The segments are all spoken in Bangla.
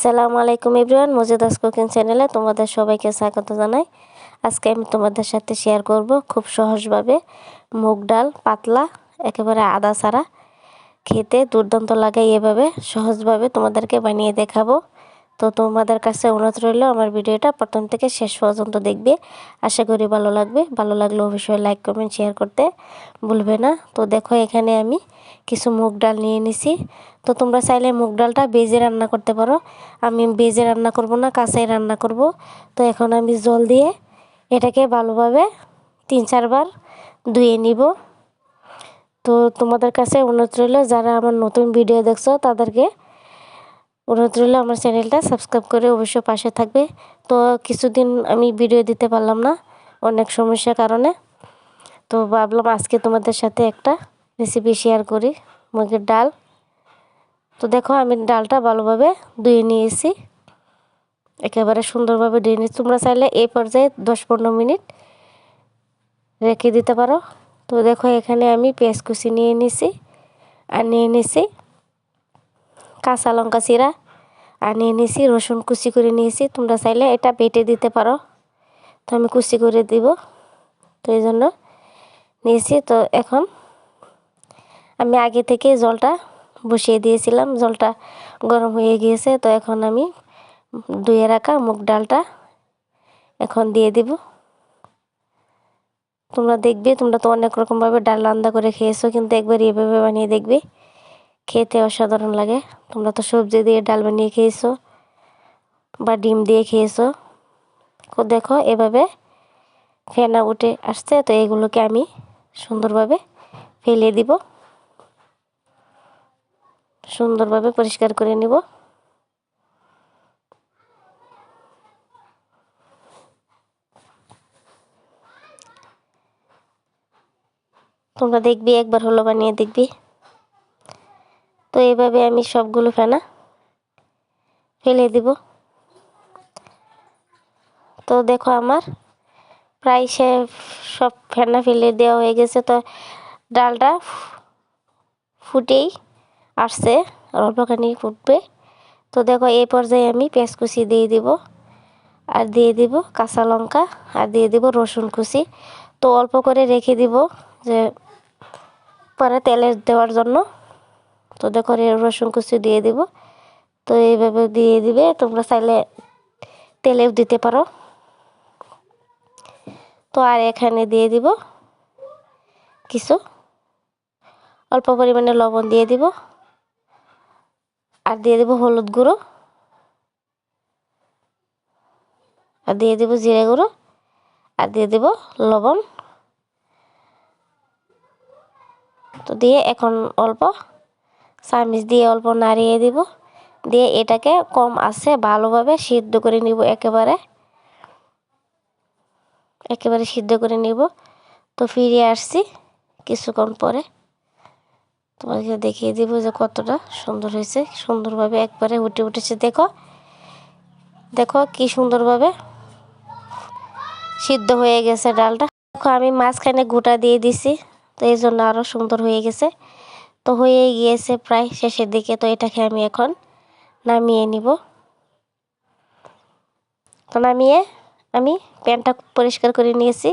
আসসালামু আলাইকুম এভরিওয়ান মজিদাস কুকিং চ্যানেলে তোমাদের সবাইকে স্বাগত জানাই। আজকে আমি তোমাদের সাথে শেয়ার করব খুব সহজভাবে মুগ ডাল, পাতলা, একেবারে আদা ছাড়া। খেতে দুর্দান্ত লাগে এভাবে সহজভাবে তোমাদেরকে বানিয়ে দেখাবো। তো তোমাদের কাছে অনুরোধ রইল, আমার ভিডিওটা প্রথম থেকে শেষ পর্যন্ত দেখবে। আশা করি ভালো লাগবে। ভালো লাগলে অবশ্যই লাইক কমেন্ট শেয়ার করতে ভুলবে না। তো দেখো, এখানে আমি কিছু মুগ ডাল নিয়ে নিছি। তো তোমরা চাইলে মুগ ডালটা বেজে রান্না করতে পারো। আমি বেজে রান্না করব না, কাঁচাই রান্না করব। তো এখন আমি জল দিয়ে এটাকে ভালোভাবে তিন চারবার ধুয়ে নিব। তো তোমাদের কাছে অনুরোধ রইল, যারা আমার নতুন ভিডিও দেখছ, তাদেরকে অনুরোধ রইল আমার চ্যানেলটা সাবস্ক্রাইব করে অবশ্যই পাশে থাকবে। তো কিছুদিন আমি ভিডিও দিতে পারলাম না অনেক সমস্যার কারণে। তো ভাবলাম আজকে তোমাদের সাথে একটা রেসিপি শেয়ার করি, মুগের ডাল। তো দেখো আমি ডালটা ভালোভাবে ধুয়ে নিয়েছি। একেবারে সুন্দরভাবে ধুয়ে নিয়েছি। তোমরা চাইলে এই পর্যায়ে দশ পনেরো মিনিট রেখে দিতে পারো। তো দেখো এখানে আমি পেঁয়াজ কুচি নিয়ে নিছি আর নিয়ে নিছি কাঁচা লঙ্কা চিরা। আর নিয়ে নিয়েছি রসুন কুচি করে নিয়েছি। তোমরা চাইলে এটা বেটে দিতে পারো। তো আমি কুচি করে দিব। তো এই জন্য নিয়েছি। তো এখন আমি আগে থেকে জলটা বসিয়ে দিয়েছিলাম। জলটা গরম হয়ে গিয়েছে। তো এখন আমি ধুয়ে রাখা মুগ ডালটা এখন দিয়ে দিব। তোমরা দেখবে, তোমরা তো অনেক রকমভাবে ডাল রান্না করে খেয়েছো, কিন্তু একবার এভাবে বানিয়ে দেখবে। খেতে অসাধারণ লাগে। তোমরা তো সবজি দিয়ে ডাল বানিয়ে খেয়েছো বা ডিম দিয়ে খেয়েছো। দেখো, এভাবে ফেনা উঠে আসছে, তো এগুলোকে আমি সুন্দরভাবে ফেলে দিব। সুন্দরভাবে পরিষ্কার করে নিব। তোমরা দেখবি, একবার হলো বানিয়ে দেখবি। এইভাবে আমি সবগুলো ফেনা ফেলে দিব। তো দেখো আমার প্রায় সে সব ফেনা ফেলে দেওয়া হয়ে গেছে। তো ডালটা ফুটেই আসছে অল্পখানি ফুটবে। তো দেখো এই পর্যায়ে আমি পেঁয়াজ কুচি দিয়ে দিব আর দিয়ে দিব কাঁচা লঙ্কা আর দিয়ে দিব রসুন কুচি। তো অল্প করে রেখে দিব যে পরে তেলে দেওয়ার জন্য। তো দেখো রসুন কুচি দিয়ে দিব। তো এইভাবে দিয়ে দিবে, তোমরা চাইলে তেলেও দিতে পারো। তো আর এখানে দিয়ে দিব কিছু। অল্প পরিমাণে লবণ দিয়ে দিব। আর দিয়ে দেবো হলুদ গুঁড়ো। আর দিয়ে দেবো জিরে গুঁড়ো। আর দিয়ে দেব লবণ। তো দিয়ে এখন অল্প চামিচ দিয়ে অল্প নাড়িয়ে দিব। দিয়ে এটাকে কম আছে ভালোভাবে সিদ্ধ করে নিব একেবারে। একেবারে সিদ্ধ করে নিব। তো ফিরে আসছি কিছুক্ষণ পরে। তোমাকে দেখিয়ে দিব যে কতটা সুন্দর হয়েছে। সুন্দরভাবে একবারে উঠে উঠেছে। দেখো দেখো কি সুন্দরভাবে সিদ্ধ হয়ে গেছে ডালটা। দেখো, আমি মাঝখানে গোটা দিয়ে দিছি। তো এই জন্য আরও সুন্দর হয়ে গেছে। তো হয়ে গিয়েছে প্রায় শেষের দিকে। তো এটাকে আমি এখন নামিয়ে নিব। তো নামিয়ে আমি প্যানটা পরিষ্কার করে নিয়েছি।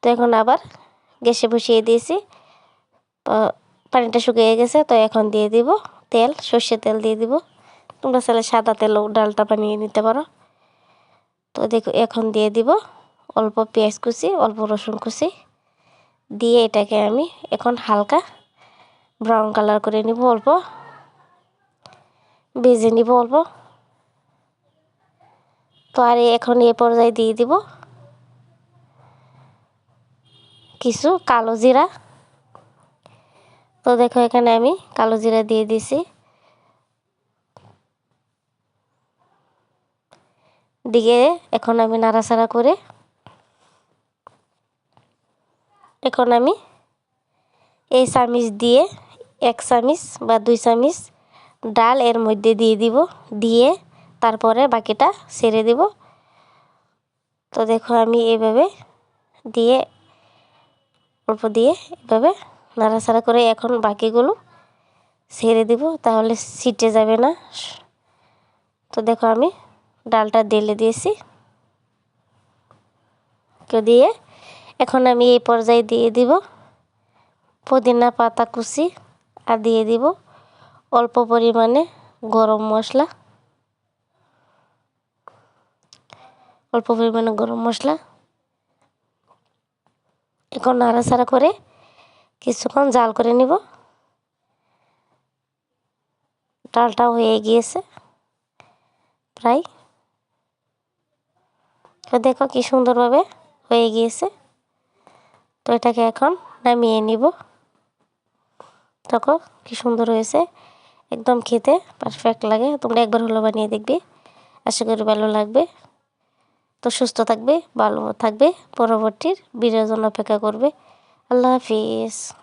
তো এখন আবার গ্যাসে বসিয়ে দিয়েছি। পানিটা শুকিয়ে গেছে, তো এখন দিয়ে দিব তেল, সর্ষে তেল দিয়ে দিব। তোমরা চাইলে সাদা তেলও ডালটা বানিয়ে নিতে পারো। তো দেখো, এখন দিয়ে দিব অল্প পেঁয়াজ কুচি, অল্প রসুন কুচি। দিয়ে এটাকে আমি এখন হালকা ব্রাউন কালার করে নিব অল্প। ভেজে নিব অল্প। তো আর এখন এ পর্যায়ে দিয়ে দিব। কিছু কালো জিরা। তো দেখো এখানে আমি কালো জিরা দিয়ে দিছি। দিকে এখন আমি নাড়াচাড়া করে এখন আমি এই চামিচ দিয়ে এক চামিচ বা দুই চামিচ ডাল এর মধ্যে দিয়ে দিব, দিয়ে তারপরে বাকিটা ছেড়ে দিব। তো দেখো আমি এভাবে দিয়ে, অল্প দিয়ে এভাবে নাড়াচাড়া করে এখন বাকিগুলো ছেড়ে দিব, তাহলে সিটে যাবে না। তো দেখো আমি ডালটা ঢেলে দিয়েছি। দিয়ে এখন আমি এই পর্যায়ে দিয়ে দিব। পুদিনা পাতা কুচি। আর দিয়ে দিব অল্প পরিমাণে গরম মশলা। অল্প পরিমাণে গরম মশলা। এখন নাড়াচাড়া করে কিছুক্ষণ জাল করে নিব। ডালটা হয়ে গিয়েছে প্রায়। তো দেখো কি সুন্দরভাবে হয়ে গিয়েছে। তো এটাকে এখন নামিয়ে নিব। দেখো কি সুন্দর হয়েছে। একদম খেতে পারফেক্ট লাগে। তোমরা একবার হলো বানিয়ে দেখবে। আশা করি ভালো লাগবে। তো সুস্থ থাকবে, ভালো থাকবে। পরবর্তীর বিরের জন্য অপেক্ষা করবে। আল্লাহ হাফিজ।